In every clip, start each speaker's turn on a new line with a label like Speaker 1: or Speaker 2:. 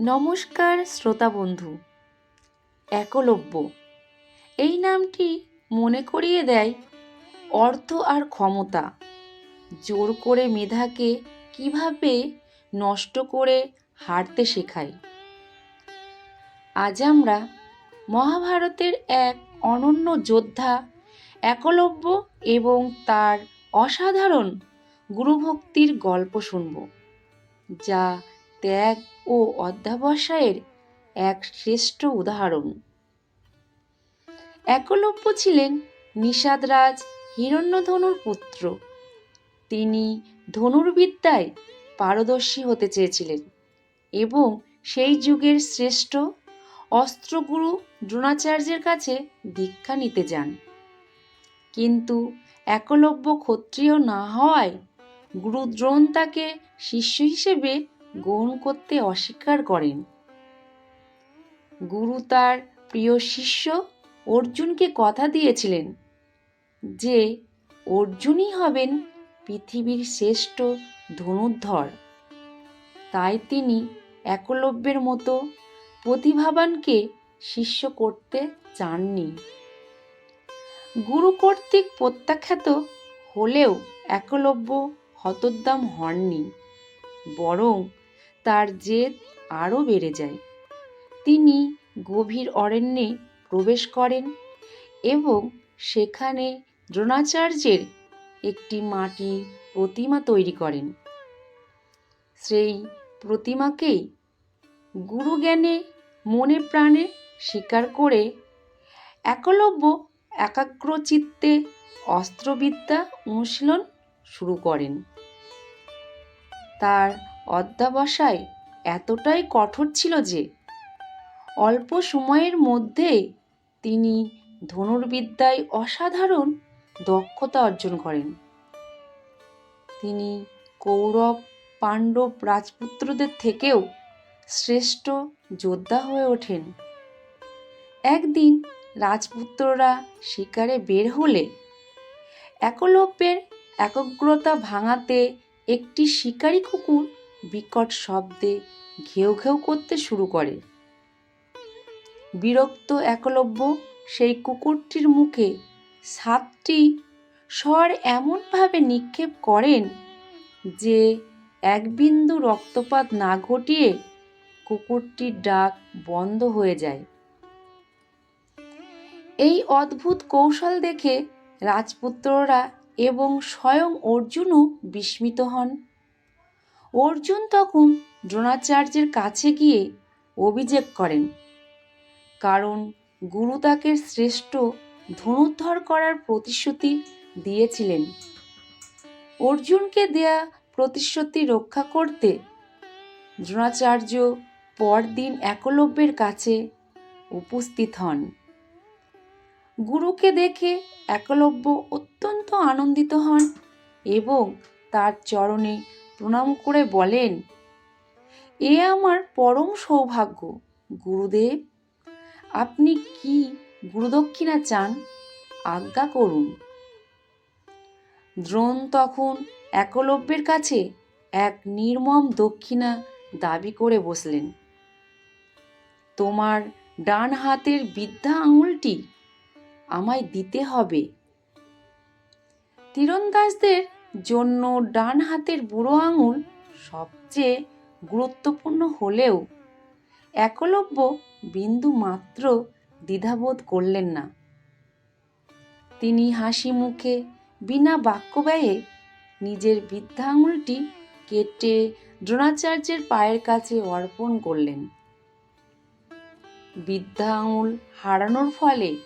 Speaker 1: নমস্কার, শ্রোতা বন্ধু। একলব্য। এই নামটি মনে করিয়ে দেয় অর্থ আর ক্ষমতা। জোর করে মেধাকে কীভাবে নষ্ট করে হারতে শেখায়। আজ আমরা মহাভারতের এক অনন্য যোদ্ধা, একলব্য এবং তার অসাধারণ গুরুভক্তির গল্প শুনব, যা ত্যাগ ও অধ্যাবসায়ের এক শ্রেষ্ঠ উদাহরণ। একলব্য ছিলেন নিষাদরাজ হিরণ্যধনুর পুত্র। তিনি ধনুর্বিদ্যায় পারদর্শী হতে চেয়েছিলেন এবং সেই যুগের শ্রেষ্ঠ অস্ত্রগুরু দ্রোণাচার্যের কাছে দীক্ষা নিতে যান। কিন্তু একলব্য ক্ষত্রিয় না হওয়ায় গুরু দ্রোণ তাকে শিষ্য হিসেবে গ্রহণ করতে অস্বীকার করেন। গুরু তার প্রিয় শিষ্য অর্জুনকে কথা দিয়েছিলেন যে, অর্জুনই হবেন পৃথিবীর শ্রেষ্ঠ ধনুর্ধর। তাই তিনি একলব্যের মতো প্রতিভাবানকে শিষ্য করতে চাননি। গুরু কর্তৃক প্রত্যাখ্যাত হলেও একলব্য হতোদ্দাম হননি, বরং তার জেদ আরও বেড়ে যায়। তিনি গভীর অরণ্যে প্রবেশ করেন এবং সেখানে দ্রোণাচার্যের একটি মাটির প্রতিমা তৈরি করেন। সেই প্রতিমাকেই গুরুজ্ঞানে মনে প্রাণে স্বীকার করে একলব্য একাগ্রচিত্তে অস্ত্রবিদ্যা অনুশীলন শুরু করেন। তার অধ্যাবসায় এতটাই কঠোর ছিল যে অল্প সময়ের মধ্যে তিনি ধনুর্বিদ্যায় অসাধারণ দক্ষতা অর্জন করেন। তিনি কৌরব পাণ্ডব রাজপুত্রদের থেকেও শ্রেষ্ঠ যোদ্ধা হয়ে ওঠেন। একদিন রাজপুত্ররা শিকারে বের হলে একলব্যের একগ্রতা ভাঙাতে একটি শিকারী কুকুর বিকট শব্দে ঘেউ ঘেউ করতে শুরু করে। বিরক্ত একলব্য সেই কুকুরটির মুখে সাতটি স্বর এমনভাবে নিক্ষেপ করেন যে এক বিন্দু রক্তপাত না ঘটিয়ে কুকুরটির ডাক বন্ধ হয়ে যায়। এই অদ্ভুত কৌশল দেখে রাজপুত্ররা এবং স্বয়ং অর্জুনও বিস্মিত হন। অর্জুন তখন দ্রোণাচার্যের কাছে গিয়ে অভিযোগ করেন, কারণ গুরু তাকে শ্রেষ্ঠ ধনুর্ধর করার প্রতিশ্রুতি দিয়েছিলেন। অর্জুনকে দেয়া প্রতিশ্রুতি রক্ষা করতে দ্রোণাচার্য পরদিন একলব্যের কাছে উপস্থিত হন। গুরুকে দেখে একলব্য অত্যন্ত আনন্দিত হন এবং তার চরণে প্রণাম করে বলেন, এ আমার পরম সৌভাগ্য, গুরুদেব। আপনি কি গুরুদক্ষিণা চান? আজ্ঞা করুন। দ্রোণ তখন একলব্যের কাছে এক নির্মম দক্ষিণা দাবি করে বসলেন, তোমার ডান হাতের বিদ্যা আঙুলটি আমায় দিতে হবে। তীরন্দাজদের জন্য ডান হাতের বুড়ো আঙুল সবচেয়ে গুরুত্বপূর্ণ হলেও একলব্য বিন্দু মাত্র দ্বিধাবোধ করলেন না। তিনি হাসি মুখে বিনা বাক্য ব্যয়ে নিজের বৃদ্ধা আঙুলটি কেটে দ্রোণাচার্যের পায়ের কাছে অর্পণ করলেন। বৃদ্ধা আঙুল হারানোর ফলে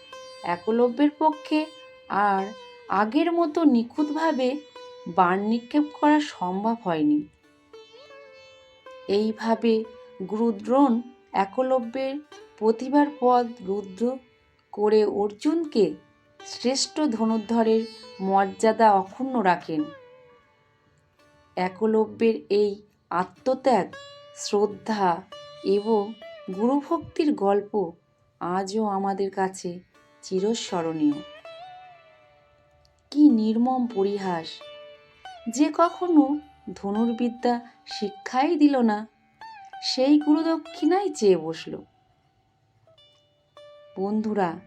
Speaker 1: একলব্যের পক্ষে আর আগের মতো নিখুঁতভাবে বাণ নিক্ষেপ করা সম্ভব হয়নি। এইভাবে গুরুদ্রোণ একলব্যের প্রতিভার পদ রুদ্র করে অর্জুনকে শ্রেষ্ঠ ধনুর্ধরের মর্যাদা অক্ষুণ্ণ রাখেন। একলব্যের এই আত্মত্যাগ, শ্রদ্ধা এবং গুরুভক্তির গল্প আজও আমাদের কাছে চিরস্মরণীয়। কি নির্মম পরিহাস যে কখনো ধনুর্বিদ্যা শিক্ষাই দিল না, সেই গুরুদক্ষিণাই চেয়ে বসল। বন্ধুরা,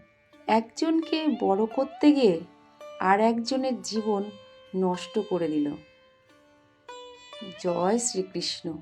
Speaker 1: একজনকে বড় করতে গিয়ে আর একজনের জীবন নষ্ট করে দিল। জয় শ্রীকৃষ্ণ।